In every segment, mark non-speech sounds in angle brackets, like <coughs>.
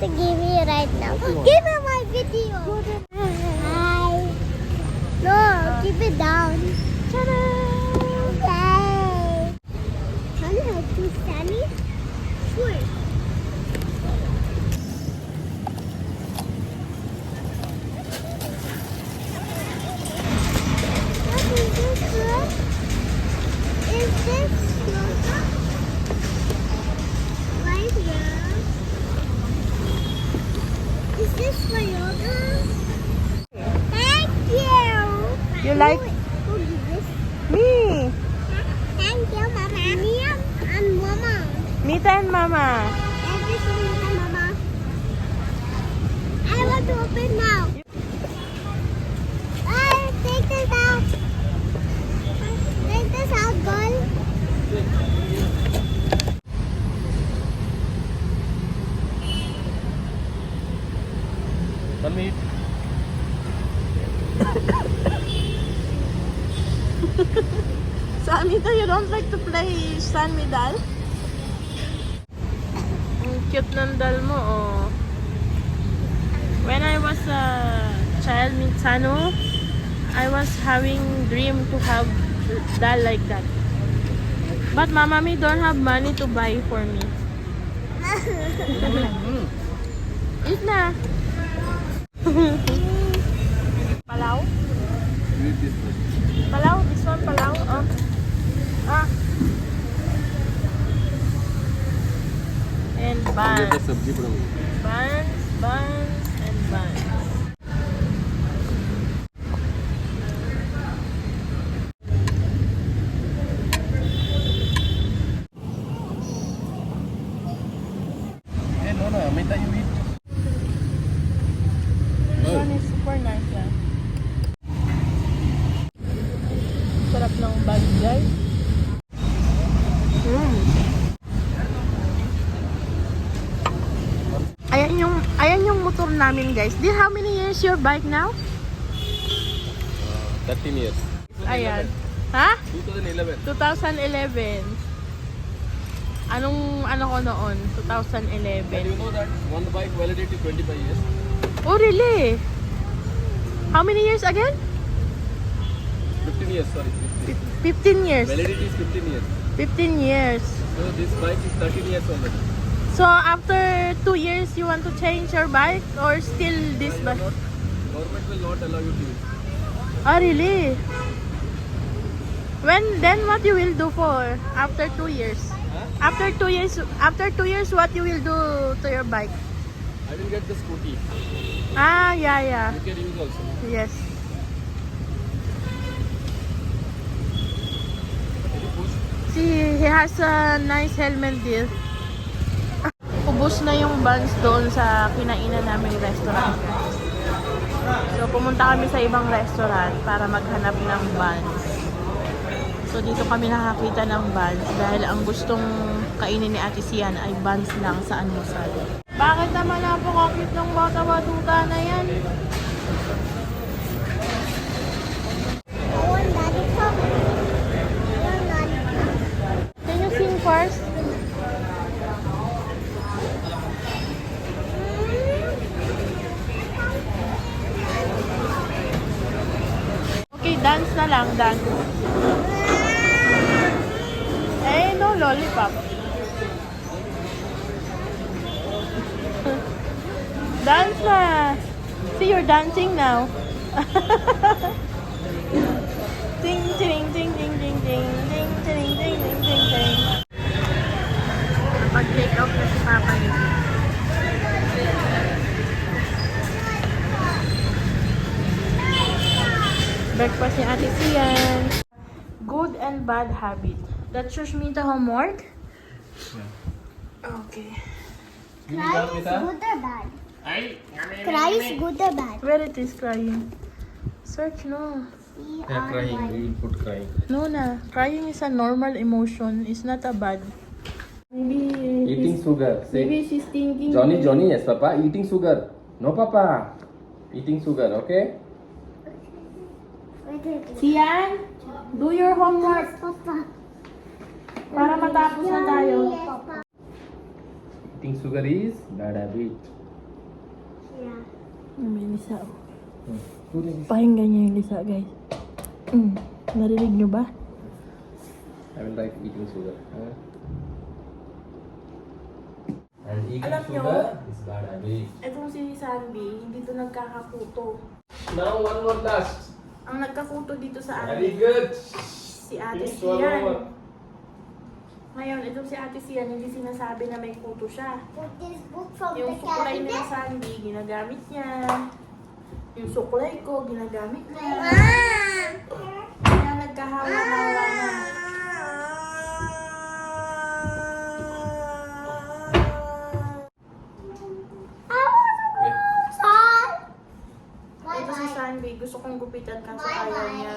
to give me right now. Give me my video. Hi. No, keep it down. Thank you. You like- Who, who did this? Me! Thank you, Mama. Me and, Mama. Mita and Mama. And this is me and Mama. I want to open now. Ah, take this out. Mami, Samita, you don't like to play San Medal? Ang cute ng dal mo, oh. When I was a child, Mitsano, I was having dream to have dal like that. But Mama me don't have money to buy for me. <laughs> Eat na. <laughs> Palau? Palau? This one Palau? Ah. Oh. Ah. And bun. Bun. Bun. Namin, guys. Di how many years your bike now? Uh, 13 years. Ayan. Ha? 2011. 2011. Anong ano ko noon? And 2011. you know that one bike validity 25 years. Oh, really? How many years again? 15 years, sorry. 15. Fif- 15 years. Validity is 15 years. 15 years. So this bike is 13 years already. So after 2 years you want to change your bike or still this bike? not? Government will not allow you to use. Oh, really? When then what you will do for after 2 years? Huh? After 2 years after 2 years what you will do to your bike? I will get the scooty. Ah, yeah, yeah. You can use also. Yes. Can you push? See, he has a nice helmet deal. Ubus na yung buns doon sa kinainan naming restaurant. So, pumunta kami sa ibang restaurant para maghanap ng buns. So, dito kami nakakita ng buns dahil ang gustong kainin ni Ate Sian ay buns lang sa almusal. Bakit naman napakakit ng bata-batuta na yan? I want lollipop. I want lollipop. Can you sing first? Dance na lang, dance. Eh, no lollipop. dance na. See, you're dancing now. Ding, ding, ding, ding, ding, ding, ding, ding, ding, ding, ding, ding. Pag-take out na si Papa niya. Breakfast ni Ate Sian. Good and bad habit. That's Shushmita homework? Okay. Cry is good or bad? Cry is good or bad? Where it is crying? Search no. C Yeah, crying. We will put crying. No na. Crying is a normal emotion. It's not a bad. Maybe Eating he's, sugar. maybe she's thinking. Johnny, Johnny, yes, Papa. Eating sugar. No, Papa. Eating sugar, okay? Sian, do your homework Papa. para matapos na tayo. Eating sugar is bad habit. Yeah. May lisa. Hmm. Pakinggan niyo yung lisa, guys. Mm. Narinig niyo ba? I will like eating sugar. Huh? And eating Alam nyo? sugar is bad habit. Itong si Sandy, hindi to nagkakakuto. Now one more last. Ang nagkakuto dito sa Very atin, good. si Ate. Sian. Ngayon, itong si Ate Sian, hindi sinasabi na may kuto siya. Put this book from Yung the suklay ni cabinet. Sandy, ginagamit niya. Yung suklay ko, ginagamit niya. Ah! Kaya nagkahawa-hawa na. Kong gupitan kaso Bye-bye. ayaw niya.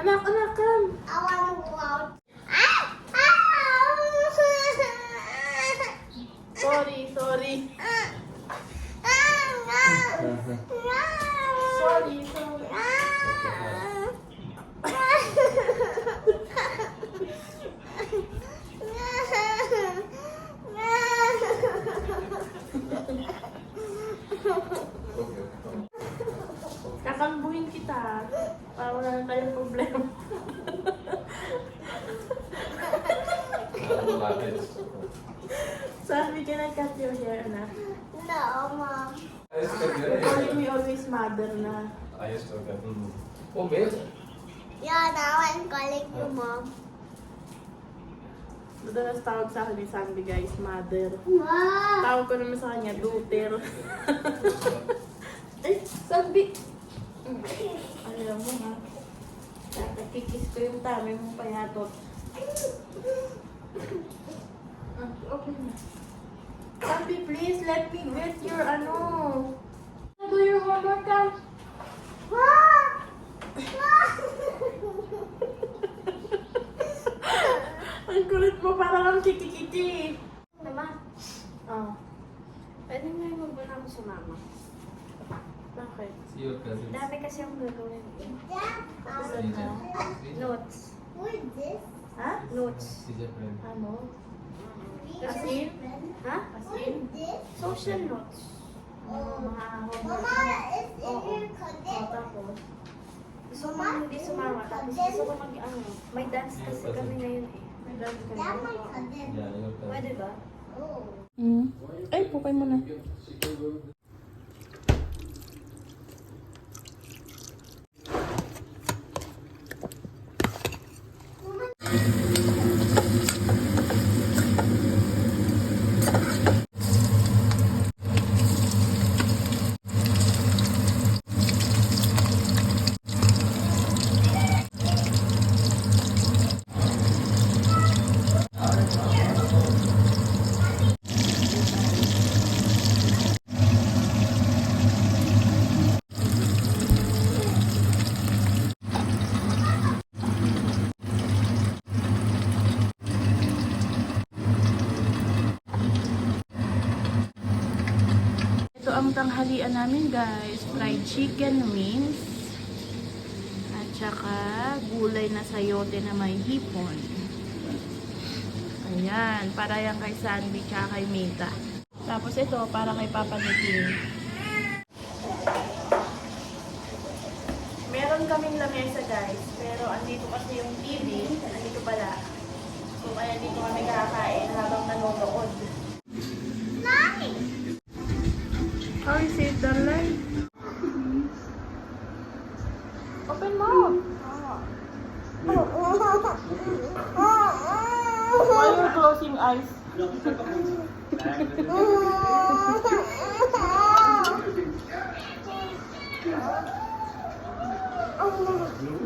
Anak, anak, come! I want to go out. Ah! Ah! Sorry, sorry. Ah! Ah! Uh-huh. Sorry, sorry. Kakambuhin kita. Para wala na tayong problema. Sabi ka na cut your hair na. No, mom. Calling me always mother na. Oh, babe. Yeah, now I'm calling you mom. Madalas tawag sa akin ni Sandy guys, mother. Wow. Tawag ko naman sa kanya, daughter. <laughs> Ay, Sandy! Alam mo ha, nakikikis ko yung tami mong payatot. <coughs> Ah, okay na. Sandy, please let me get your ano. Do your homework ka. Wow. <laughs> Ang kulit mo, parang ang kiki-kiki. Mama, Oh, pwede nga yung magbuna ako sa mama. bakit? See your cousins. Dami kasi akong gagawin. Saan ka? Notes. Who is this? Ha? Notes. A friend. Ano? Asin? friend. Ha? As in? Social notes. Ano, mga homework Mama, mo? is in Oo. Oh, tapos? Gusto ko hindi sumama. Tapos gusto ko mag, ano, may dance kasi kami ngayon eh. May dance ka That's na? my cadet. Yeah, your cousin. Pwede ba? Oh. Hmm? Ay, pukay mo na. Ito ang tanghalian namin guys. Fried chicken wings. At saka gulay na sayote na may hipon. Ayan. Para yan kay Sandy tsaka kay Mita. Tapos ito para kay Papa Nitin. Meron kaming lamesa guys. Pero andito kasi yung TV. Andito pala. So kaya dito kami kakain habang nanonood. How is it, darling? Open mo! Why are you closing eyes?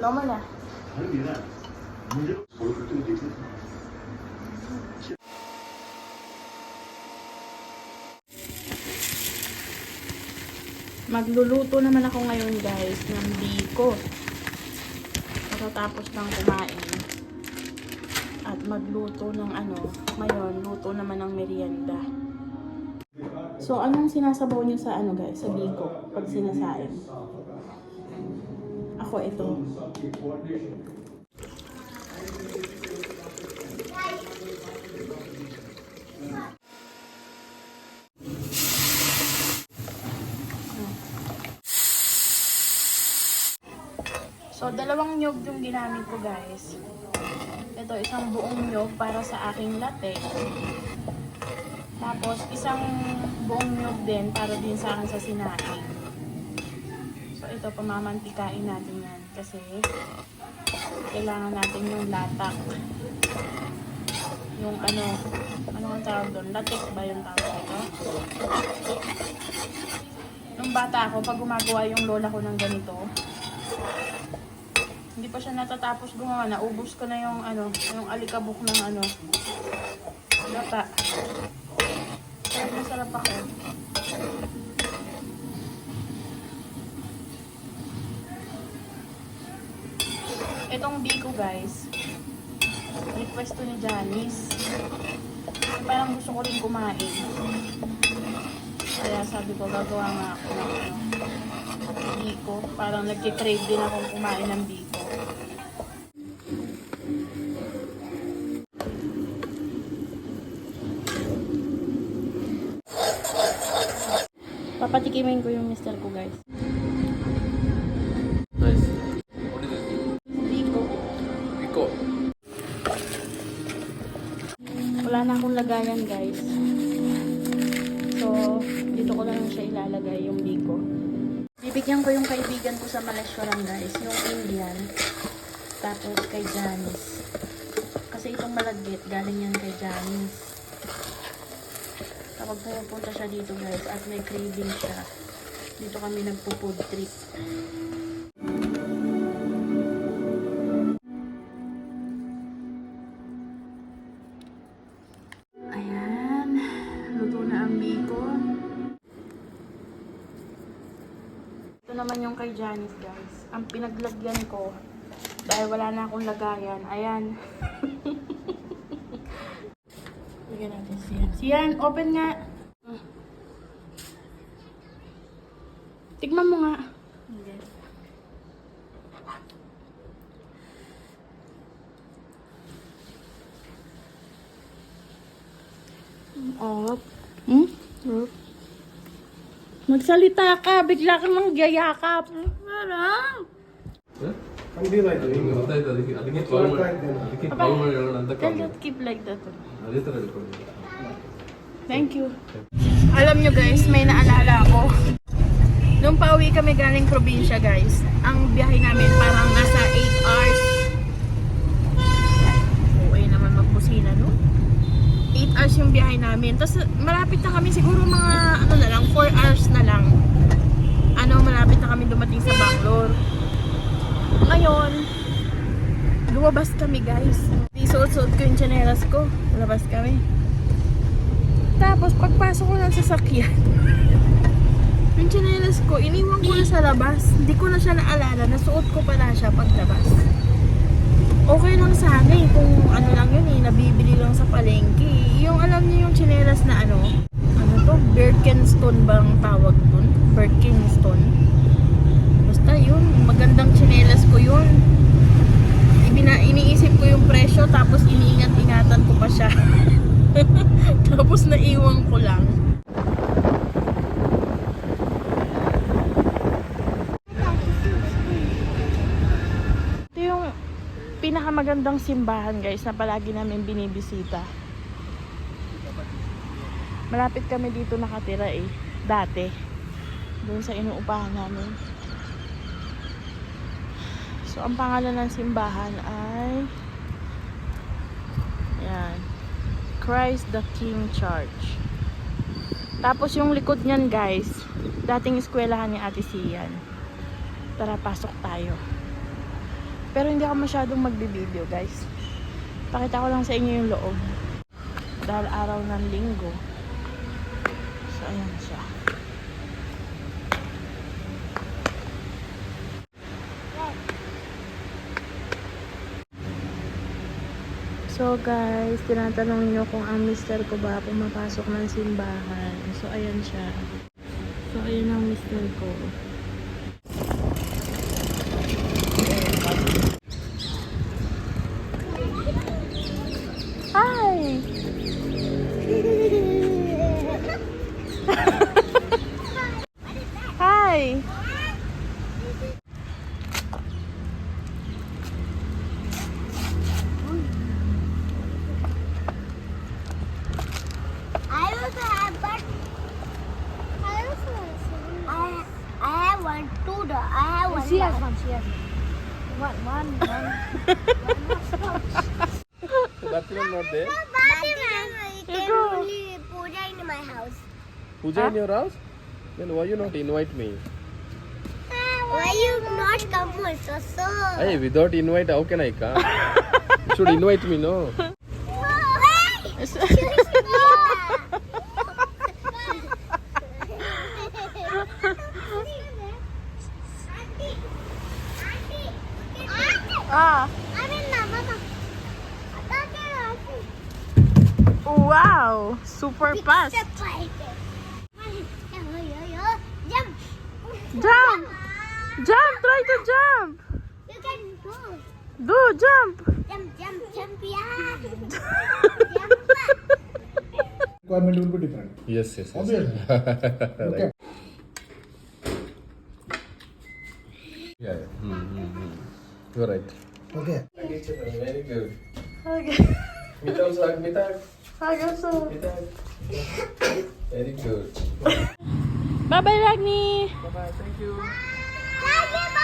Normal na. Magluluto naman ako ngayon guys ng biko. Pagkatapos ng kumain. At magluto ng ano, ngayon, luto naman ng merienda. So, anong sinasabaw niyo sa ano guys, sa biko, pag sinasain? Ako ito. So, dalawang nyog yung ginamit ko, guys. Ito, isang buong nyog para sa aking latte. Tapos, isang buong nyog din para din sa akin sa sinaing. So, ito, pamamantikain natin yan. Kasi, kailangan natin yung latak. Yung ano, ano ang tawag doon? Latik ba yung tawag ito? Nung bata ako, pag gumagawa yung lola ko ng ganito, hindi pa siya natatapos gumawa. Naubos ko na yung ano, yung alikabok ng ano, gata. Kaya masarap ako. Itong biko guys, request to ni Janice. Parang gusto ko rin kumain. Kaya sabi ko, gagawa nga ako ng ano, biko. Parang nagkikrave din akong kumain ng biko. Papatikimin ko yung mister ko guys. Nice. What is this? Biko. Pico. Wala na akong lagayan guys. So, dito ko na lang siya ilalagay yung biko. Bibigyan ko yung kaibigan ko sa Malesyoran guys, yung Indian. Tapos kay Janice. Kasi itong malagkit, galing yan kay Janice. Kapag pumupunta siya dito guys at may craving siya, dito kami nagpo-food trip. Ayan. Luto na ang biko. Ito naman yung kay Janice, guys. Ang pinaglagyan ko, dahil wala na akong lagayan, ayan. <laughs> Bigyan natin siyan. Siyan, open nga. Ah. Tignan mo nga. Hindi. Up. Hmm? Up. Magsalita ka, bigla kang mangyayakap. Parang. Huh? Thank you. Alam nyo guys, may naalala ako. Nung pauwi kami galing probinsya guys, ang biyahe namin parang nasa 8 hours. Hours yung biyahe namin. Tapos malapit na kami siguro mga ano na lang, 4 hours na lang. Ano, malapit na kami dumating sa Bangalore. Ngayon, lumabas kami guys. Di suot-suot ko yung tsinelas ko. Lumabas kami. Tapos, pagpasok ko ng sasakyan, <laughs> yung tsinelas ko, iniwan ko na sa labas. Hindi ko na siya naalala. Nasuot ko pala siya paglabas. Okay lang sa akin kung ano lang yun eh, nabibili lang sa palengke. Yung alam niyo yung tsinelas na ano, ano to, Birkenstone bang tawag dun? Birkenstone. Basta yun, magandang tsinelas ko yun. Ibina, iniisip ko yung presyo tapos iniingat-ingatan ko pa siya. <laughs> tapos naiwan ko lang. Pinakamagandang simbahan guys na palagi namin binibisita. Malapit kami dito nakatira eh. Dati. Doon sa inuupahan namin. So, ang pangalan ng simbahan ay yan. Christ the King Church. Tapos yung likod niyan guys, dating eskwelahan ni Ate Sian. Tara, pasok tayo. Pero hindi ako masyadong magbibideo guys. Pakita ko lang sa inyo yung loob. Dahil araw ng linggo. So, ayan siya. So guys, tinatanong nyo kung ang mister ko ba pumapasok ng simbahan. So ayan siya. So ayan ang mister ko. Only puja in my house. Puja in your house? Then why you not invite me? Why you not come also? So. Hey, without invite, how can I come? you should invite me, no? <laughs> <laughs> <laughs> Ah, I'm in mama. wow! Super fast. Jump. Jump! Jump! Try to jump! You can go. Do, jump! Jump, jump, jump, yeah. Requirement will be different. Yes, yes, yes. Obviously. <laughs> right. Yeah, yeah. Hmm, hmm. You're right. Okay. Very good. Okay. Mitag, sag, mitag. Very good. Bye bye, Ragni. Bye bye. Thank you. Bye.